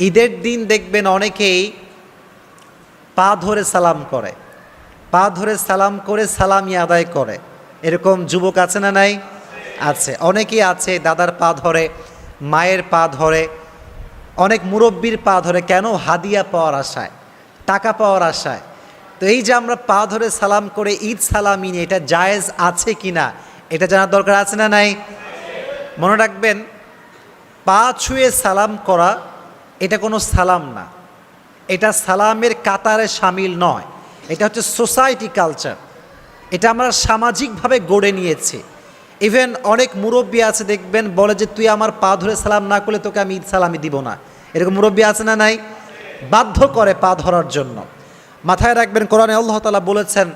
ঈদের দিন দেখবেন অনেকেই পা ধরে সালাম করে। পা ধরে সালাম করে সালামি আদায় করে। এরকম যুবক আছে না নাই? আছে। অনেকেই আছে, দাদার পা ধরে, মায়ের পা ধরে, অনেক মুরব্বীর পা ধরে। কেন? হাদিয়া পাওয়ার আশায়, টাকা পাওয়ার আশায়। তো এই যে আমরা পা ধরে সালাম করে ঈদ সালামি নিয়ে, এটা জায়েজ আছে কি না? এটা জানার দরকার আছে না নাই? মনে রাখবেন, পা ছুঁয়ে সালাম করা এটা কোনো সালাম না। এটা সালামের কাতারে সামিল নয়। এটা হচ্ছে সোসাইটি কালচার। এটা আমরা সামাজিকভাবে গড়ে নিয়েছি। ইভেন অনেক মুরব্বী আছে দেখবেন বলে যে, তুই আমার পা ধরে সালাম না করলে তোকে আমি ঈদ সালামি দিব না। এরকম মুরব্বী আছে না নাই? বাধ্য করে পা ধরার জন্য। মাথায় রাখবেন, কোরআনে আল্লাহ তালা বলেছেন,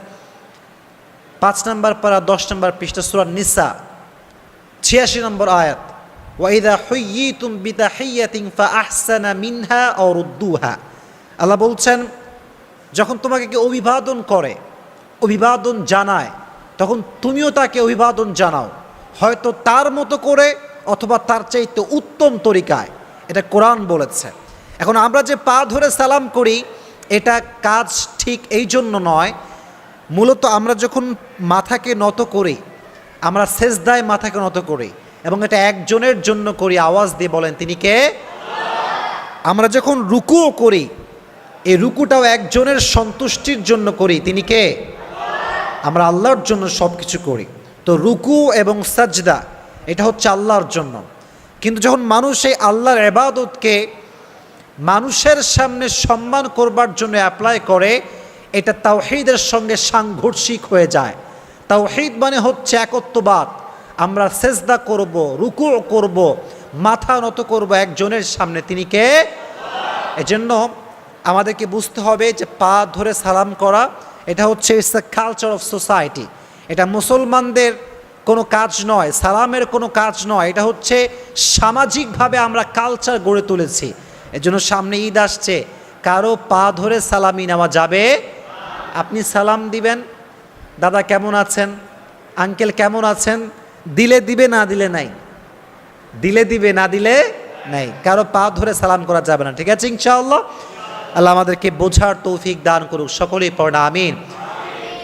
পাঁচ নম্বর পারা, দশ নম্বর পৃষ্ঠা সুরান নিসা, ছিয়াশি নম্বর আয়াত। আও রুদ্দুহা। আল্লাহ বলছেন, যখন তোমাকে কেউ অভিবাদন করে, অভিবাদন জানায়, তখন তুমিও তাকে অভিবাদন জানাও। হয়তো তার মতো করে অথবা তার চাইতে উত্তম তরিকায়। এটা কোরআন বলেছে। এখন আমরা যে পা ধরে সালাম করি, এটা কাজ ঠিক এই জন্য নয়। মূলত আমরা যখন মাথাকে নত করি, আমরা সেজদায় মাথাকে নত করি এবং এটা একজনের জন্য করি আওয়াজ দিয়ে বলেন, তিনি কে? আমরা যখন রুকুও করি, এই রুকুটাও একজনের সন্তুষ্টির জন্য করি, তিনি কে? আমরা আল্লাহর জন্য সব কিছু করি। তো রুকু এবং সাজদা, এটা হচ্ছে আল্লাহর জন্য। কিন্তু যখন মানুষ এই আল্লাহর এবাদতকে মানুষের সামনে সম্মান করবার জন্য অ্যাপ্লাই করে, এটা তাওহিদের সঙ্গে সাংঘর্ষিক হয়ে যায়। তাওহিদ মানে হচ্ছে একত্ববাদ। আমরা সেজদা করব, রুকু করব, মাথা নত করব একজনের সামনে। তিনি কে? এজন্য আমাদেরকে বুঝতে হবে যে পা ধরে সালাম করা, এটা হচ্ছে it's the culture of society এটা মুসলমানদের কোনো কাজ নয়, সালামের কোনো কাজ নয়। এটা হচ্ছে, সামাজিকভাবে আমরা কালচার গড়ে তুলেছি। এজন্য সামনে ঈদ আসছে। কারও পা ধরে সালামি নেওয়া যাবে? আপনি সালাম দিবেন। দাদা কেমন আছেন? আঙ্কেল কেমন আছেন? দিলে দিবে, না দিলে নাই। দিলে দিবে, না দিলে নাই। কারও পা ধরে সালাম করা যাবে না, ঠিক আছে ইনশাআল্লাহ? আল্লাহ আমাদেরকে বোঝার তৌফিক দান করুক, সকলেই পড়া আমিন।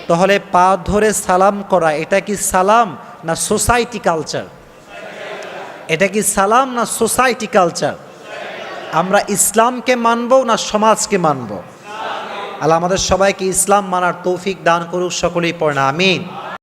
তাহলে পা ধরে সালাম করা, এটা কি সালাম না সোসাইটি কালচার? এটা কি সালাম না সোসাইটি কালচার? আমরা ইসলামকে মানব না সমাজকে মানব? আল্লাহ আমাদের সবাইকে ইসলাম মানার তৌফিক দান করুক, সকলেই পড়া আমিন।